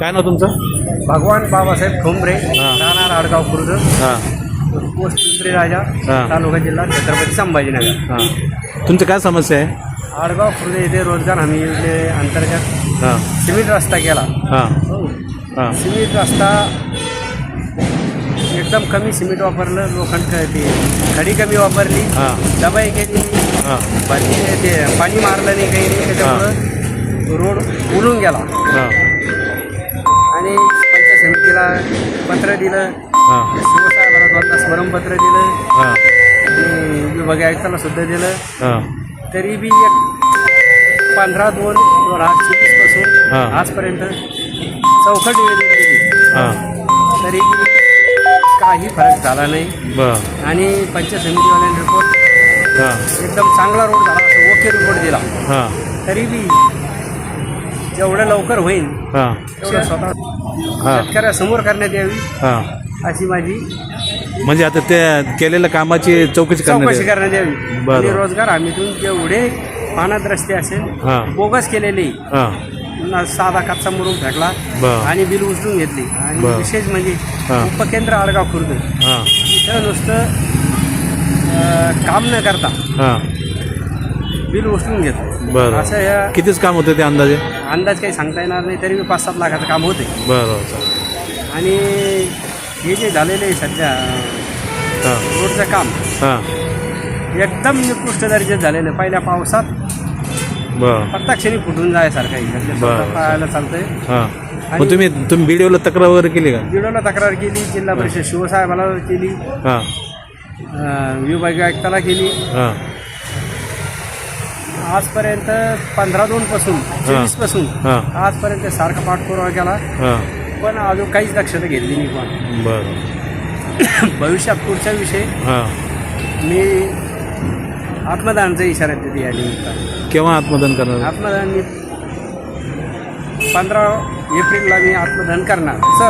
काय नाव तुमचं? भगवान बाबासाहेब ठोंबरे हा. राहणार आडगाव खुर्द. हां. पोस्ट पिंपरी राजा हा. तालुका जिल्हा छत्रपती संभाजीनगर. हां. तुमची काय समस्या आहे? आडगाव खुर्द येथे रोजगार हमी योजने अंतर्गत हां. सिमेंट रस्ता केला. हां. हां. सिमेंट रस्ता एकदम कमी सिमेंट वापरलं लोखंड क- ते खडी कमी वापरली. हां. दबाई केली. हां. पाणी ते पाणी मारलं नाही काही नाही त्याच्यामुळं रोड उडून गेला. हां. आणि पंचायत समितीला पत्र दिलं. शिवसाहेबाला दोनदा स्मरणपत्र दिलं. आणि विभागीय आयुक्ताला सुद्धा दिलं. तरी बी एक पंधरा दोन दोन हजार चोवीसपासून हा. आजपर्यंत चौकट निवेदन तरी बी काही फरक झाला नाही. आणि पंचायत समितीवाल्याने रिपोर्ट एकदम चांगला रोड झाला असं ओके रिपोर्ट दिला. तरी बी जेवढं लवकर होईल हां. तेवढं स्वतः हां. शेतकऱ्यासमोर करण्यात यावी हां. अशी माझी म्हणजे आता ते केलेल्या कामाची चौकशी करण्यात चौकशी. करण्यात यावी. बरं. आणि रोजगार हमीतून जेवढे पाण्यात रस्ते असेल हां. बोगस केलेले हां. साधा कच्चा मुरुम फेकला बरं. आणि बिल उचलून घेतली. आणि बरं. विशेष म्हणजे हां. उपकेंद्र आडगाव खुर्द. हां. इथं नुसतं अं, काम न करता हां. बिल उचलून घेतलं. बरं. असं या कितीच काम होतं ते अंदाजे? अंदाज काही सांगता येणार नाही तरी पाच सात लाखाचं काम होते बरं चालेल. आणि हे जे झालेलं आहे सध्या हां. रोडचं काम हां. एकदम निकृष्ट दर्जाचं झालेलं आहे. पहिल्या पावसात बरं. प्रत्यक्षाने फुटून जायसारखं आहे. सध्या बरं. स्वतः पाहायला चालतंय. हां. मग तुम्ही तुम्ही बीडीओला तक्रार वगैरे केली का? जिडोला तक्रार केली जिल्हा परिषद शिवसाहेबाला केली हां. अं, विभागीय आयुक्ताला केली. हां. आजपर्यंत पंधरा दोन पासून चोवीसपासून आजपर्यंत सारखा पाठपुरावा केला. पण अजून काहीच दक्षता घेतली नाही पण बरं. भविष्यात पुढचा विषय हां. मी आत्मदानाचा इशारा देते या निमित्तानं. केव्हा आत्मदान करणार? आत्मदान मी पंधरा एप्रिलला मी आत्मदान करणार. सर